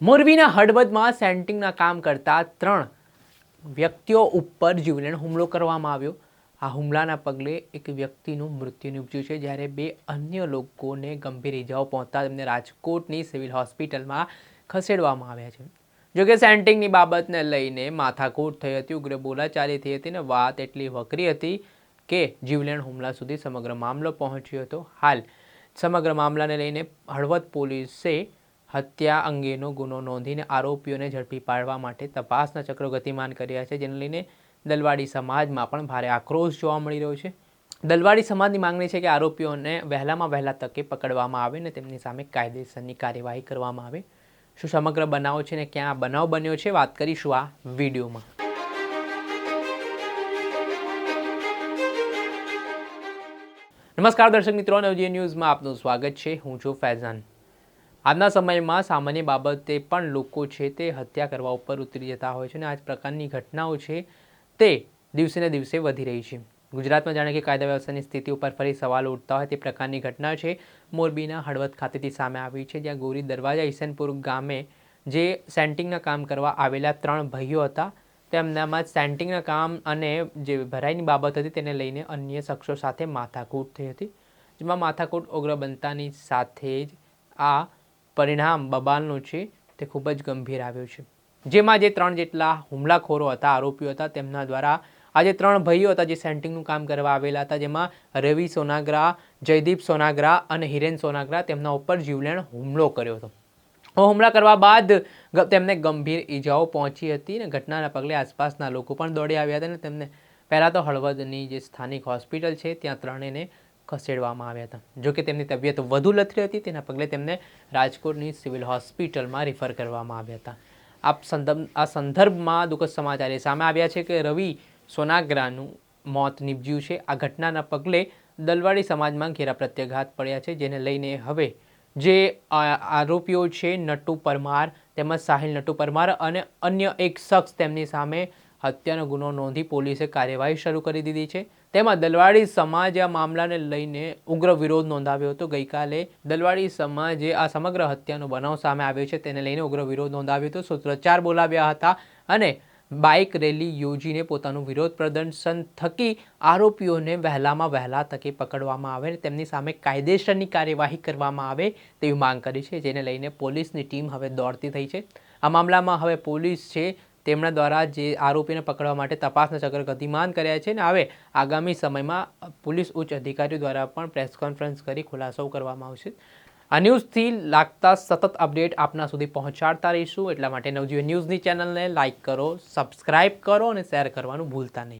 મોરબીના હળવદમાં સેન્ટિંગના કામ કરતા ત્રણ વ્યક્તિઓ ઉપર જીવલેણ હુમલો કરવામાં આવ્યો. આ હુમલાના પગલે એક વ્યક્તિનું મૃત્યુ નિપજ્યું છે, જ્યારે બે અન્ય લોકોને ગંભીર ઇજાઓ પહોંચતા તેમને રાજકોટની સિવિલ હોસ્પિટલમાં ખસેડવામાં આવ્યા છે. જોકે સેન્ટિંગની બાબતને લઈને માથાકૂટ થઈ હતી, ઉગ્ર બોલાચાલી થઈ હતી અને વાત એટલી વકરી હતી કે જીવલેણ હુમલા સુધી સમગ્ર મામલો પહોંચ્યો હતો. હાલ સમગ્ર મામલાને લઈને હળવદ પોલીસે હત્યા અંગેનો ગુનો નોંધીને આરોપીઓને ઝડપી પાડવા માટે તપાસના ચક્રો ગતિમાન કર્યા છે, જેને લઈને દલવાડી સમાજમાં પણ ભારે આક્રોશ જોવા મળી રહ્યો છે. દલવાડી સમાજની માંગણી છે કે આરોપીઓને વહેલામાં વહેલા તકે પકડવામાં આવે ને તેમની સામે કાયદેસરની કાર્યવાહી કરવામાં આવે. શું સમગ્ર બનાવ છે ને ક્યાં આ બનાવ બન્યો છે? વાત કરીશું આ વિડીયોમાં. નમસ્કાર દર્શક મિત્રો, નવજીવન ન્યૂઝમાં આપનું સ્વાગત છે. હું છું ફૈઝાન. આજના સમયમાં સામાન્ય બાબતે પણ લોકો છે તે હત્યા કરવા ઉપર ઉતરી જતા હોય છે અને આ પ્રકારની ઘટનાઓ છે તે દિવસે ને દિવસે વધી રહી છે. ગુજરાતમાં જાણે કે કાયદા વ્યવસ્થાની સ્થિતિ ઉપર ફરી સવાલો ઉઠતા હોય તે પ્રકારની ઘટના છે. મોરબીના હળવદ ખાતેથી સામે આવી છે, જ્યાં ગોરી દરવાજા ઈસનપુર ગામે જે સેન્ટિંગના કામ કરવા આવેલા ત્રણ ભાઈઓ હતા, તેમનામાં સેન્ટિંગના કામ અને જે ભરાઈની બાબત હતી તેને લઈને અન્ય શખ્સો સાથે માથાકૂટ થઈ હતી, જેમાં માથાકૂટ ઉગ્ર બનતાની સાથે જ આ પરિણામ બબાલનું છે, તે ખૂબ જ ગંભીર આવ્યું છે. જેમાં જે ત્રણ જેટલા હુમલાખોરો હતા, આરોપીઓ હતા, તેમના દ્વારા આ જે ત્રણ ભાઈઓ હતા જે સેન્ટિંગનું કામ કરવા આવેલા હતા, જેમાં રવિ સોનાગ્રા જયદીપ સોનાગ્રા અને હિરેન સોનાગ્રા તેમના ઉપર જીવલેણ હુમલો કર્યો હતો. હુમલા કરવા બાદ તેમને ગંભીર ઈજાઓ પહોંચી હતી અને ઘટનાના પગલે આસપાસના લોકો પણ દોડી આવ્યા હતા અને તેમને પહેલાં તો હળવદની જે સ્થાનિક હોસ્પિટલ છે, ત્યાં ત્રણેયને ખસેડવામાં આવ્યા હતા. જોકે તેમની તબિયત વધુ લથરી હતી, તેના પગલે તેમને રાજકોટની સિવિલ હોસ્પિટલમાં રિફર કરવામાં આવ્યા હતા. આ સંદર્ભ આ સંદર્ભમાં દુઃખદ સમાચાર એ સામે આવ્યા છે કે રવિ સોનાગ્રાનું મોત નીપજ્યું છે. આ ઘટનાના પગલે દલવાડી સમાજમાં ઘેરા પ્રત્યાઘાત પડ્યા છે, જેને લઈને હવે જે આરોપીઓ છે, નટુ પરમાર તેમજ સાહિલ નટુ પરમાર અને અન્ય એક શખ્સ તેમની સામે હત્યાનો ગુનો નોંધી પોલીસે કાર્યવાહી શરૂ કરી દીધી છે. તેમાં દલવાડી સમાજે આ મામલાને લઈને ઉગ્ર વિરોધ નોંધાવ્યો હતો. ગઈકાલે દલવાડી સમાજે આ સમગ્ર હત્યાનો બનાવ સામે આવ્યો છે. તેને લઈને ઉગ્ર વિરોધ નોંધાવ્યો હતો. સૂત્રોચ્ચાર બોલાવ્યા હતા અને બાઇક રેલી યોજીને પોતાનું વિરોધ પ્રદર્શન થકી આરોપીઓને વહેલામાં વહેલા તકે પકડવામાં આવે અને તેમની સામે કાયદેસરની કાર્યવાહી કરવામાં આવે તેવી માંગ કરી છે, જેને લઈને પોલીસની ટીમ હવે દોડતી થઈ છે. આ મામલામાં હવે પોલીસ છે તેમના દ્વારા જે આરોપીને પકડવા માટે તપાસના ચક્ર ગતિમાન કર્યા છે અને હવે આગામી સમયમાં પોલીસ ઉચ્ચ અધિકારીઓ દ્વારા પણ પ્રેસ કોન્ફરન્સ કરી ખુલાસો કરવામાં આવશે. આ ન્યૂઝથી લાગતા સતત અપડેટ આપના સુધી પહોંચાડતા રહીશું. એટલા માટે નવજીવન ન્યૂઝની ચેનલને લાઇક કરો, સબસ્ક્રાઇબ કરો અને શેર કરવાનું ભૂલતા નહીં.